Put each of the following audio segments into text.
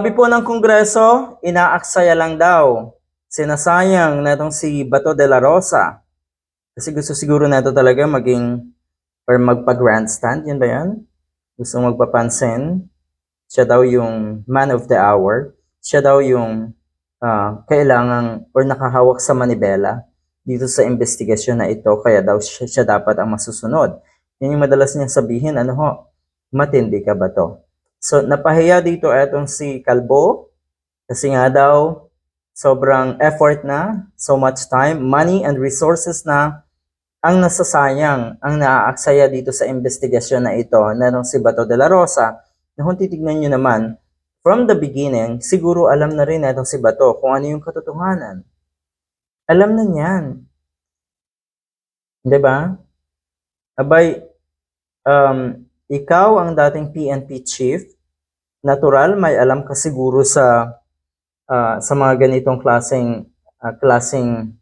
Sabi po ng Kongreso, inaaksaya lang daw. Sinasayang na itong si Bato de la Rosa. Kasi gusto siguro na ito talaga maging or magpa-grandstand, yun ba yan? Gusto magpapansin. Siya daw yung man of the hour. Siya daw yung ah, kailangang or nakahawak sa manibela dito sa investigasyon na ito. Kaya daw siya, siya dapat ang masusunod. Yan yung madalas niya sabihin, ano ho, matindi ka ba to? So, napahiya dito etong si Kalbo kasi nga daw sobrang effort na, so much time, money and resources na ang nasasayang, ang naaaksaya dito sa investigasyon na ito na si Bato de la Rosa na kung titignan nyo naman, from the beginning, siguro alam na rin itong si Bato kung ano yung katotohanan. Alam na niyan. ba? Abay, um, ikaw ang dating PNP chief, natural may alam ka siguro sa ah, sa mga ganitong klaseng ah, klaseng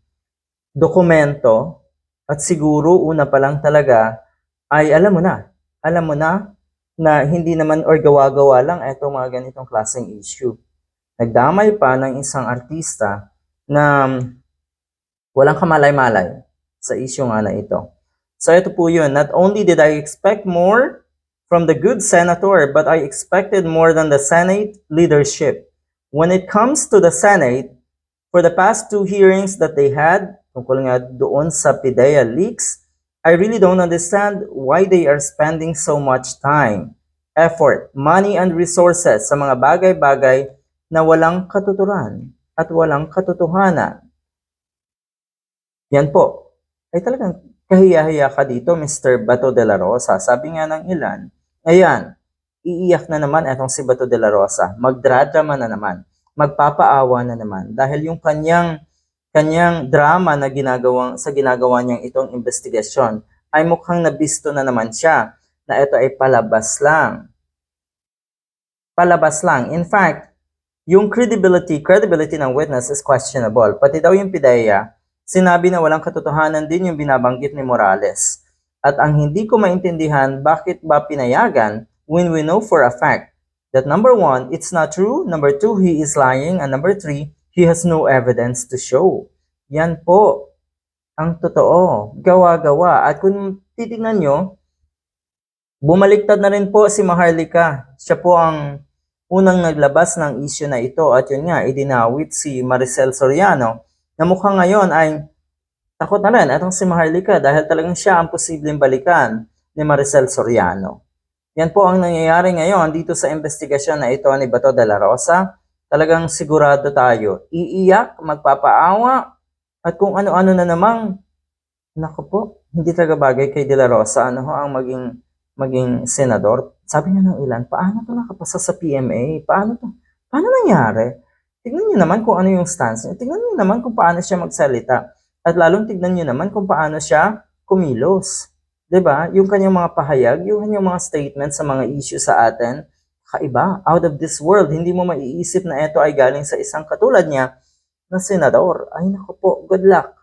dokumento at siguro una pa lang talaga ay alam mo na, alam mo na na hindi naman or gawa-gawa lang itong mga ganitong klaseng issue. Nagdamay pa ng isang artista na walang kamalay-malay sa issue nga na ito. So ito po yun, not only did I expect more from the good senator, but I expected more than the Senate leadership. When it comes to the Senate, for the past two hearings that they had, tungkol nga doon sa PIDEA leaks, I really don't understand why they are spending so much time, effort, money, and resources sa mga bagay-bagay na walang katuturan at walang katotohanan. Yan po. Ay talagang kahiya-hiya ka dito, Mr. Bato de la Rosa. Sabi nga ng ilan, ayan, iiyak na naman etong si Bato de la Rosa. Magdradrama na naman. Magpapaawa na naman. Dahil yung kanyang kanyang drama na ginagawang sa ginagawa niyang itong investigasyon ay mukhang nabisto na naman siya na ito ay palabas lang. Palabas lang. In fact, yung credibility, credibility ng witness is questionable. Pati daw yung PIDEA, sinabi na walang katotohanan din yung binabanggit ni Morales. At ang hindi ko maintindihan, bakit ba pinayagan when we know for a fact that number one, it's not true, number two, he is lying, and number three, he has no evidence to show. Yan po ang totoo. Gawa-gawa. At kung titingnan nyo, bumaliktad na rin po si Maharlika. Siya po ang unang naglabas ng issue na ito at yun nga, idinawit si Maricel Soriano na mukhang ngayon ay takot na rin itong si Maharlika dahil talagang siya ang posibleng balikan ni Maricel Soriano. Yan po ang nangyayari ngayon dito sa investigasyon na ito ni Bato de la Rosa. Talagang sigurado tayo. Iiyak, magpapaawa, at kung ano-ano na namang, naku po, hindi talaga bagay kay De La Rosa, ano ho, ang maging, maging senador. Sabi nga ng ilan, paano to nakapasa sa PMA? Paano to? Paano nangyari? Tignan niyo naman kung ano yung stance niya. Tignan niyo naman kung paano siya magsalita. At lalong tignan niyo naman kung paano siya kumilos. ba? Yung kanyang mga pahayag, yung kanyang mga statement sa mga issue sa atin, kaiba, out of this world. Hindi mo maiisip na ito ay galing sa isang katulad niya na senador. Ay naku po, good luck.